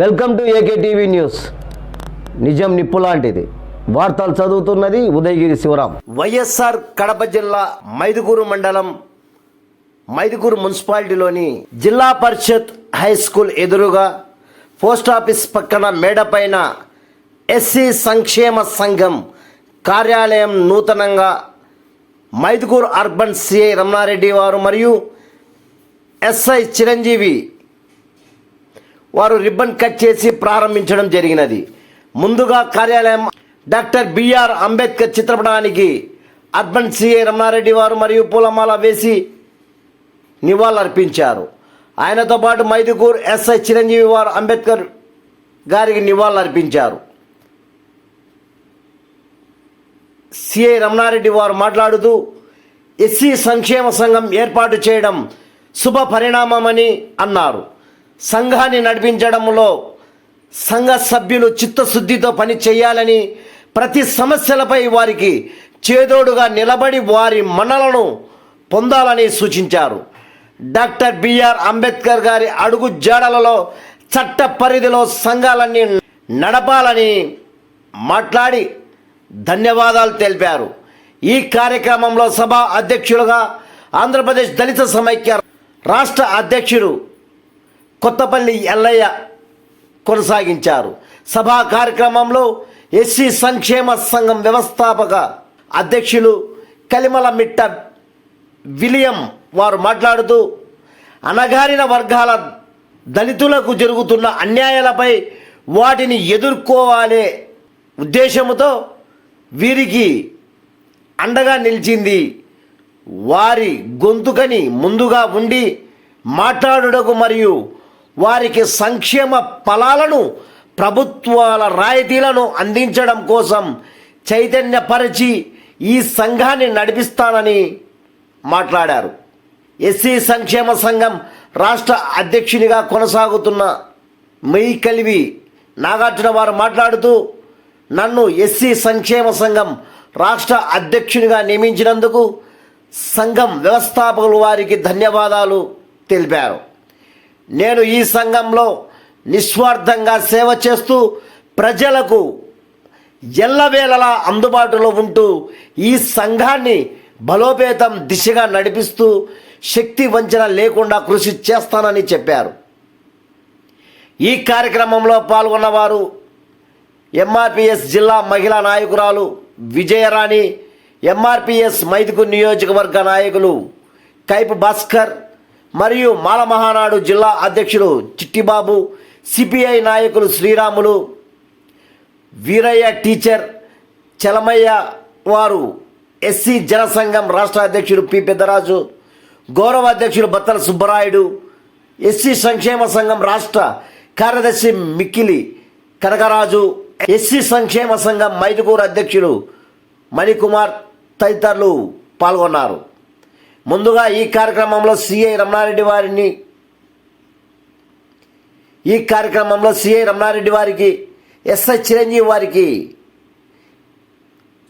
Welcome to AK TV news. నిజం నిప్పు లాంటిది. వార్తలు చదువుతున్నది ఉదయగిరి శివరాం. వైఎస్ఆర్ కడప జిల్లా మైదుగూరు మండలం మైదుగూరు మున్సిపాలిటీలోని జిల్లా పరిషత్ హై స్కూల్ ఎదురుగా పోస్ట్ ఆఫీస్ పక్కన మేడపైన ఎస్సీ సంక్షేమ సంఘం కార్యాలయం నూతనంగా మైదుగూరు అర్బన్ సిఐ రమణారెడ్డి వారు మరియు ఎస్ఐ చిరంజీవి వారు రిబ్బన్ కట్ చేసి ప్రారంభించడం జరిగినది. ముందుగా కార్యాలయం డాక్టర్ బిఆర్ అంబేద్కర్ చిత్రపటానికి అర్బన్ సిఐ రమణారెడ్డి వారు మరియు పూలమాల వేసి నివాళులర్పించారు. ఆయనతో పాటు మైదుకూర్ ఎస్ఐ చిరంజీవి వారు అంబేద్కర్ గారికి నివాళులర్పించారు. సిఐ రమణారెడ్డి వారు మాట్లాడుతూ ఎస్సీ సంక్షేమ సంఘం ఏర్పాటు చేయడం శుభ పరిణామమని అన్నారు. సంఘాన్ని నడిపించడంలో సంఘ సభ్యులు చిత్తశుద్ధితో పని చేయాలని ప్రతి సమస్యలపై వారికి చేదోడుగా నిలబడి వారి మన్నలను పొందాలని సూచించారు. డాక్టర్ బిఆర్ అంబేద్కర్ గారి అడుగు జాడలలో చట్ట పరిధిలో సంఘాలన్నీ నడపాలని మాట్లాడి ధన్యవాదాలు తెలిపారు. ఈ కార్యక్రమంలో సభ అధ్యక్షులుగా ఆంధ్రప్రదేశ్ దళిత సమైక్య రాష్ట్ర అధ్యక్షుడు కొత్తపల్లి ఎల్లయ్య కొనసాగించారు. సభా కార్యక్రమంలో ఎస్సీ సంక్షేమ సంఘం వ్యవస్థాపక అధ్యక్షులు కలిమల మిట్ట విలియం వారు మాట్లాడుతూ అణగారిన వర్గాల దళితులకు జరుగుతున్న అన్యాయాలపై వాటిని ఎదుర్కోవాలే ఉద్దేశంతో వీరికి అండగా నిలిచింది. వారి గొంతుకని ముందుగా ఉండి మాట్లాడుటకు మరియు వారికి సంక్షేమ ఫలాలను ప్రభుత్వాల రాయితీలను అందించడం కోసం చైతన్యపరిచి ఈ సంఘాన్ని నడిపిస్తానని మాట్లాడారు. ఎస్సీ సంక్షేమ సంఘం రాష్ట్ర అధ్యక్షునిగా కొనసాగుతున్న మెయి కలివి నాగార్జున వారు మాట్లాడుతూ నన్ను ఎస్సీ సంక్షేమ సంఘం రాష్ట్ర అధ్యక్షునిగా నియమించినందుకు సంఘం వ్యవస్థాపకులు వారికి ధన్యవాదాలు తెలిపారు. నేను ఈ సంఘంలో నిస్వార్థంగా సేవ చేస్తూ ప్రజలకు ఎల్లవేళలా అందుబాటులో ఉంటూ ఈ సంఘాన్ని బలోపేతం దిశగా నడిపిస్తూ శక్తి వంచన లేకుండా కృషి చేస్తానని చెప్పారు. ఈ కార్యక్రమంలో పాల్గొన్నవారు ఎంఆర్పిఎస్ జిల్లా మహిళా నాయకురాలు విజయరాణి ఎంఆర్పిఎస్ మైదుకు నియోజకవర్గ నాయకులు కైపు భాస్కర్ మరియు మాలమహానాడు జిల్లా అధ్యక్షుడు చిట్టిబాబు సిపిఐ నాయకులు శ్రీరాములు వీరయ్య టీచర్ చలమయ్య వారు ఎస్సీ జనసంఘం రాష్ట్ర అధ్యక్షుడు పి. పెద్దరాజు గౌరవ అధ్యక్షుడు బత్తల సుబ్బరాయుడు ఎస్సీ సంక్షేమ సంఘం రాష్ట్ర కార్యదర్శి మిక్కిలి కనకరాజు ఎస్సీ సంక్షేమ సంఘం మైదుకూరు అధ్యక్షుడు మణికుమార్ తదితరులు పాల్గొన్నారు. ముందుగా ఈ కార్యక్రమంలో సిఐ రమణారెడ్డి వారిని ఈ కార్యక్రమంలో సిఐ రమణారెడ్డి వారికి ఎస్ఐ చిరంజీవి వారికి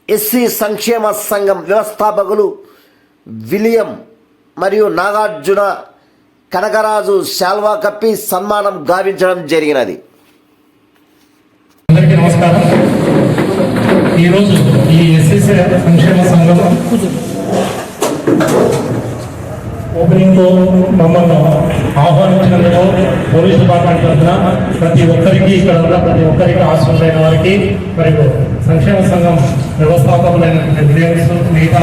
ఎస్సీ సంక్షేమ సంఘం వ్యవస్థాపకులు విలియం మరియు నాగార్జున కనకరాజు శాల్వా కప్పి సన్మానం గావించడం జరిగినది. అందరికీ నమస్కారం. ఈరోజు ఈ ఎస్సీసీ సంక్షేమ సంఘం ఓపెనింగ్లో మమ్మల్ని ఆహ్వానించినందుకు పోలీస్ డిపార్ట్మెంట్ తరఫున ప్రతి ఒక్కరికి ఇక్కడ ఉన్న ప్రతి ఒక్కరికి ఆశ్రమైన వారికి మరియు సంక్షేమ సంఘం వ్యవస్థాపకులైన విలియమ్స్ మిగతా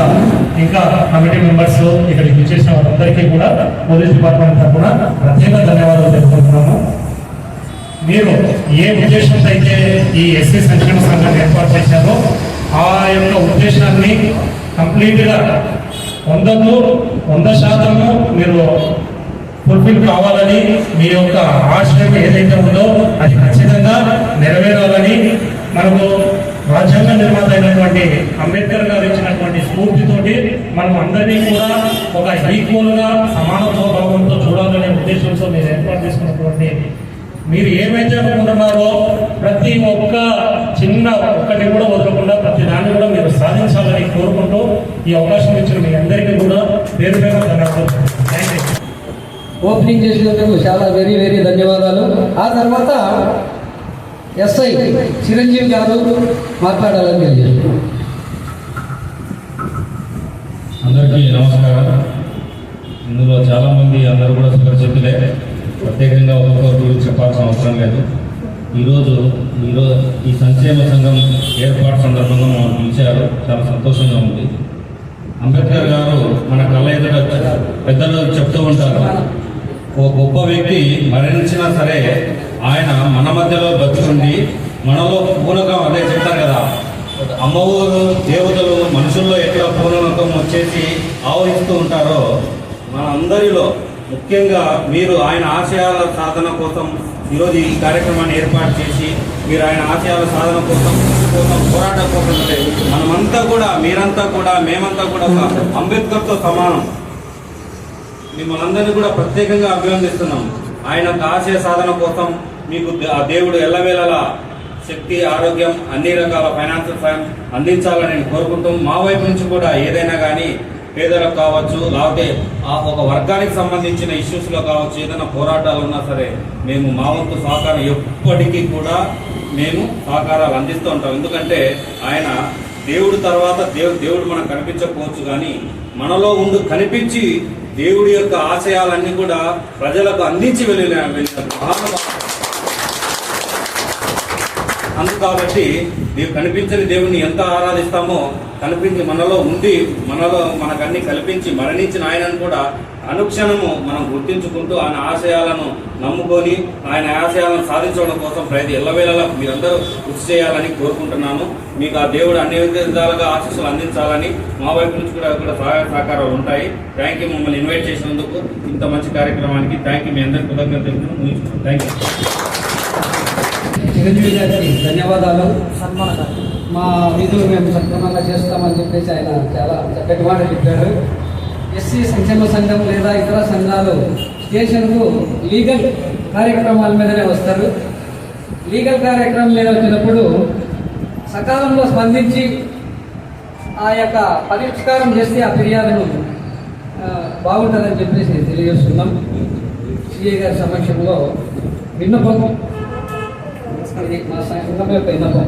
ఇంకా కమిటీ మెంబర్స్ ఇక్కడికి విచ్చేసిన వారందరికీ కూడా పోలీస్ డిపార్ట్మెంట్ తరఫున ప్రత్యేక ధన్యవాదాలు తెలుపుకుంటున్నాము. మీరు ఏ ఉద్దేశంతో అయితే ఈ ఎస్సీ సంక్షేమ సంఘాన్ని ఏర్పాటు చేశారో ఆ యొక్క ఉద్దేశాన్ని కంప్లీట్గా వందకు వంద శాతము మీరు ఫుల్ఫిల్ కావాలని మీ యొక్క ఆశయం ఏదైతే ఉందో అది ఖచ్చితంగా నెరవేరాలని మనకు రాజ్యాంగ నిర్మాత అయినటువంటి అంబేద్కర్ గారు ఇచ్చినటువంటి స్ఫూర్తితోటి మనం అందరినీ కూడా ఒక ఈక్వల్గా సమానత్వ భావంతో చూడాలనే ఉద్దేశంతో మీరు ఏర్పాటు చేసుకున్నటువంటి మీరు ఏమైతే అనుకుంటున్నారో ప్రతి ఒక్క చిన్న ఒక్కటి కూడా వదలకుండా ప్రతి దాన్ని కూడా మీరు సాధించాలని కోరుకుంటూ ఈ అవకాశం ఇచ్చిన మీ అందరికీ కూడా పేరు పేరు ధన్యవాదాలు. ఓపెనింగ్ చేసినందుకు చాలా వెరీ వెరీ ధన్యవాదాలు. ఆ తర్వాత ఎస్ఐ చిరంజీవి గారు మాట్లాడాలని అందరికీ నమస్కారం. ఇందులో చాలామంది అందరూ కూడా సుపరిచితులే ప్రత్యేకంగా ఒక్కొక్కరు చెప్పాల్సిన అవసరం లేదు. ఈరోజు ఈరోజు ఈ సంక్షేమ సంఘం ఏర్పాటు సందర్భంగా మమ్మల్ని పిలిచారు. చాలా సంతోషంగా ఉంది. అంబేద్కర్ గారు మన కళ్ళ ఎదుట పెద్దలు చెప్తూ ఉంటారు. ఓ గొప్ప వ్యక్తి మరణించినా సరే ఆయన మన మధ్యలో బతుకుండి మనలో పూనకం అదే చెప్తారు కదా. అమ్మవారు దేవతలు మనుషుల్లో ఎట్లా పూర్ణకం వచ్చేసి ఆవహిస్తూ ఉంటారో మన అందరిలో ముఖ్యంగా మీరు ఆయన ఆశయాల సాధన కోసం ఈరోజు ఈ కార్యక్రమాన్ని ఏర్పాటు చేసి మీరు ఆయన ఆశయాల సాధన కోసం కోసం పోరాటం కోసం మనమంతా కూడా మీరంతా కూడా మేమంతా కూడా ఒక అంబేద్కర్తో సమానం. మిమ్మల్ని అందరినీ కూడా ప్రత్యేకంగా అభినందిస్తున్నాం. ఆయన ఆశయ సాధన కోసం మీకు ఆ దేవుడు ఎల్లవేళలా శక్తి ఆరోగ్యం అన్ని రకాల ఫైనాన్షియల్ సాయం అందించాలని నేను కోరుకుంటాం మా వైపు నుంచి కూడా ఏదైనా కానీ పేదలకు కావచ్చు లేకపోతే ఆ ఒక వర్గానికి సంబంధించిన ఇష్యూస్లో కావచ్చు ఏదైనా పోరాటాలు ఉన్నా సరే మేము మా వంతు సహకారం ఎప్పటికీ కూడా మేము సహకారాలు అందిస్తూ ఉంటాం. ఎందుకంటే ఆయన దేవుడు తర్వాత దేవు దేవుడు మనకు కనిపించకపోవచ్చు కానీ మనలో ఉండు కనిపించి దేవుడి యొక్క ఆశయాలన్నీ కూడా ప్రజలకు అందించి వెళ్ళిన వెళ్ళిన అందు కాబట్టి నీవు కనిపించని దేవుణ్ణి ఎంత ఆరాధిస్తామో కనిపించి మనలో ఉండి మనలో మనకన్నీ కల్పించి మరణించిన ఆయనను కూడా అనుక్షణము మనం గుర్తించుకుంటూ ఆయన ఆశయాలను నమ్ముకొని ఆయన ఆశయాలను సాధించడం కోసం ప్రతి ఎల్లవేళలా మీరందరూ కృషి చేయాలని కోరుకుంటున్నాను మీకు ఆ దేవుడు అన్ని విధాలుగా ఆశీస్సులు అందించాలని మా వైపు నుంచి కూడా కూడా సహాయ సహకారాలు ఉంటాయి. థ్యాంక్ యూ మమ్మల్ని ఇన్వైట్ చేసినందుకు ఇంత మంచి కార్యక్రమానికి థ్యాంక్ యూ మీ అందరికీ కృతజ్ఞతలు థ్యాంక్ యూ చిరంజీవి గారికి ధన్యవాదాలు మా విధులు మేము సక్రమంగా చేస్తామని చెప్పేసి ఆయన చాలా చక్కటి మాట చెప్పారు. ఎస్సీ సంక్షేమ సంఘం లేదా ఇతర సంఘాలు స్టేషన్కు లీగల్ కార్యక్రమాల మీదనే వస్తారు. లీగల్ కార్యక్రమం మీద వచ్చినప్పుడు సకాలంలో స్పందించి ఆ యొక్క పరిష్కారం చేస్తే ఆ ఫిర్యాదును బాగుంటుందని చెప్పేసి తెలియజేస్తున్నాం. సిఏ గారి సమక్షంలో విన్నపం ఇది మా సంఘం యొక్క విన్నపం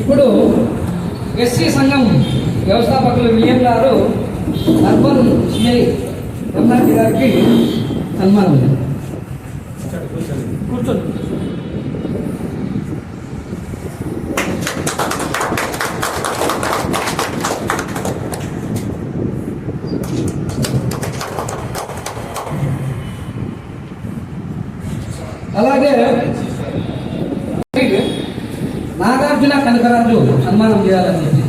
ఇప్పుడు ఎస్సీ సంఘం వ్యవస్థాపకులు విఎం గారు అర్బన్ సిఐ రమణారెడ్డి గారికి సన్మానం. ఉంది. కూర్చోండి అలాగే నాగార్జున పాటు సన్మానం చేయాలని చెప్పి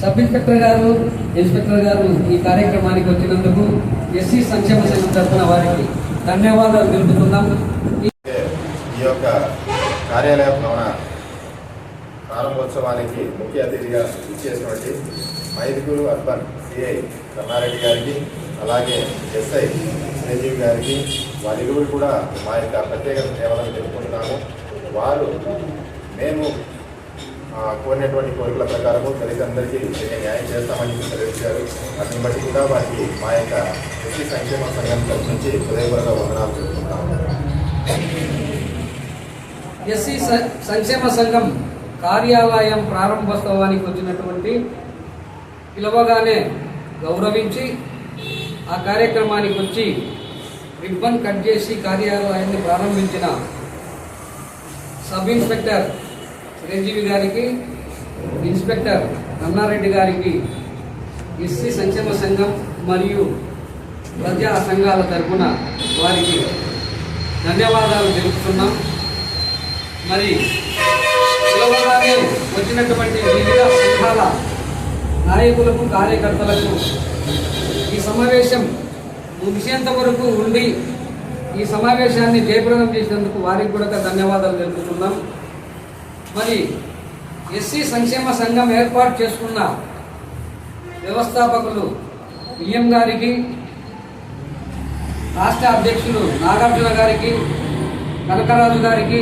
సబ్ ఇన్స్పెక్టర్ గారు ఇన్స్పెక్టర్ గారు ఈ కార్యక్రమానికి వచ్చినందుకు ఎస్సీ సంక్షేమ సంఘం తరఫున వారికి ధన్యవాదాలు తెలుపుతున్నాం. ఈ యొక్క కార్యాలయ భవన ప్రారంభోత్సవానికి ముఖ్య అతిథిగా ఇచ్చేసినటువంటి మైదుగురు అర్బన్ సిఐ రమారెడ్డి గారికి అలాగే ఎస్ఐ చిరంజీవి గారికి వారిరువురు కూడా మా యొక్క ప్రత్యేక సేవలను తెలుపుకుంటున్నాము. వారు మేము కోరినటువంటి కోరికల ప్రకారము దళితులందరికీ నేను న్యాయం చేస్తామని చెప్పి తెలియజేశారు. అతని బట్టి కూడా వారికి మా యొక్క ఎస్సీ సంక్షేమ సంఘం తరఫు నుంచి హృదయపూర్వక వందనాలు తెలుపుకుంటాము ఎస్సీ సంక్షేమ సంఘం కార్యాలయం ప్రారంభోత్సవానికి వచ్చినటువంటి పిలవగానే గౌరవించి ఆ కార్యక్రమానికి వచ్చి రిబ్బన్ కట్ చేసి కార్యాలయాన్ని ప్రారంభించిన సబ్ ఇన్స్పెక్టర్ చిరంజీవి గారికి ఇన్స్పెక్టర్ రన్నారెడ్డి గారికి ఎస్సీ సంక్షేమ సంఘం మరియు ప్రజా సంఘాల తరఫున వారికి ధన్యవాదాలు తెలుపుతున్నాం. మరి వచ్చినటువంటి వివిధ సంఘాల నాయకులకు కార్యకర్తలకు ఈ సమావేశం ముగిసేంత వరకు ఉండి ఈ సమావేశాన్ని జయప్రదం చేసినందుకు వారికి కూడా ధన్యవాదాలు తెలుపుతున్నాం. మరి ఎస్సీ సంక్షేమ సంఘం ఏర్పాటు చేసుకున్న వ్యవస్థాపకులు విఎం గారికి రాష్ట్ర అధ్యక్షులు నాగార్జున గారికి కనకరాజు గారికి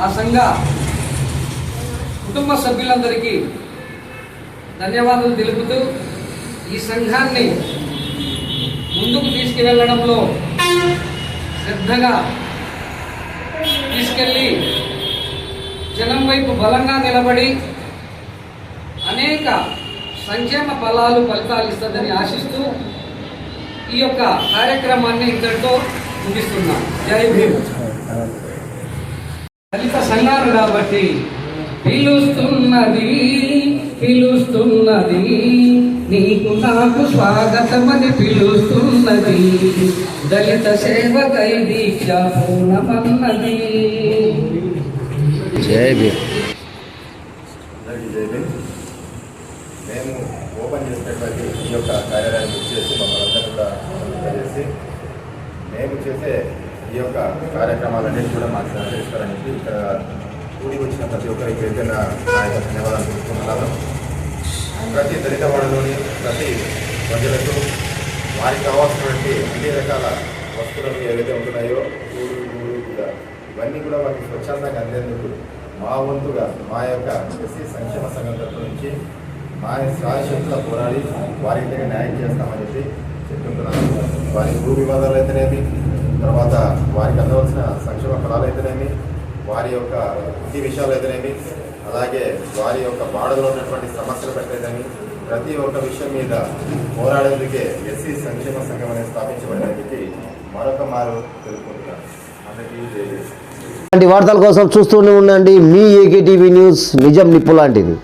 ఆ సంఘ కుటుంబ సభ్యులందరికీ ధన్యవాదాలు తెలుపుతూ ఈ సంఘాన్ని ముందుకు తీసుకువెళ్ళడంలో శ్రద్ధగా తీసుకెళ్ళి జనం వైపు బలంగా నిలబడి అనేక సంక్షేమ ఫలాలు ఫలితాలు ఇస్తుందని ఆశిస్తూ ఈ యొక్క కార్యక్రమాన్ని ఇంతటితో ముగిస్తున్నాం జై భీమ్. దళిత సంఘాలు కాబట్టి పిలుస్తున్నది పిలుస్తున్నది. నీకు నాకు స్వాగతమని పిలుస్తున్నది. దళిత సేవకై దీక్ష పూర్ణమన్నది జై భీమ్. అందరికీ జై భీమ్. మేము ఓపెన్ చేసినటువంటి ఈ యొక్క కార్యాలయాన్ని బుక్ చేసి మమ్మల్ని కూడా చేసి మేము చేసే ఈ యొక్క కార్యక్రమాలన్నింటి కూడా మాకు సహకరిస్తారని చెప్పి ఇక్కడ కూడి వచ్చిన ప్రతి ఒక్కరికి ఏదైనా నా ధన్యవాదాలు తెలుసుకుంటున్నాను ప్రతి దళిత వాడలోని ప్రతి ప్రజలకు వారికి కావాల్సినటువంటి అన్ని రకాల వస్తువులు ఏవైతే ఉంటున్నాయో కూడు గూడు కూడా ఇవన్నీ కూడా వారికి స్వచ్ఛందంగా అందేందుకు మా వంతుగా మా యొక్క ఎస్సీ సంక్షేమ సంఘం తరఫు నుంచి మా శాశక్తుల పోరాడి వారి దగ్గర న్యాయం చేస్తామని చెప్పి చెప్తుంటున్నాను వారి భూ వివాదాలు అయితేనేమి తర్వాత వారికి అందవలసిన సంక్షేమ ఫలాలు అయితేనేమి వారి యొక్క వృత్తి విషయాలు అయితేనేమి అలాగే వారి యొక్క బాడలో ఉన్నటువంటి సమస్యలు పెట్టేదని ప్రతి ఒక్క విషయం మీద పోరాడేందుకే ఎస్సీ సంక్షేమ సంఘం అనేది స్థాపించబడినది మరొక మారు తెలుపుకుంటున్నాను. అందరికీ వార్తల కోసం చూస్తూనే ఉండండి. మీ ఏకే టీవీ న్యూస్ నిజం నిప్పు లాంటిది.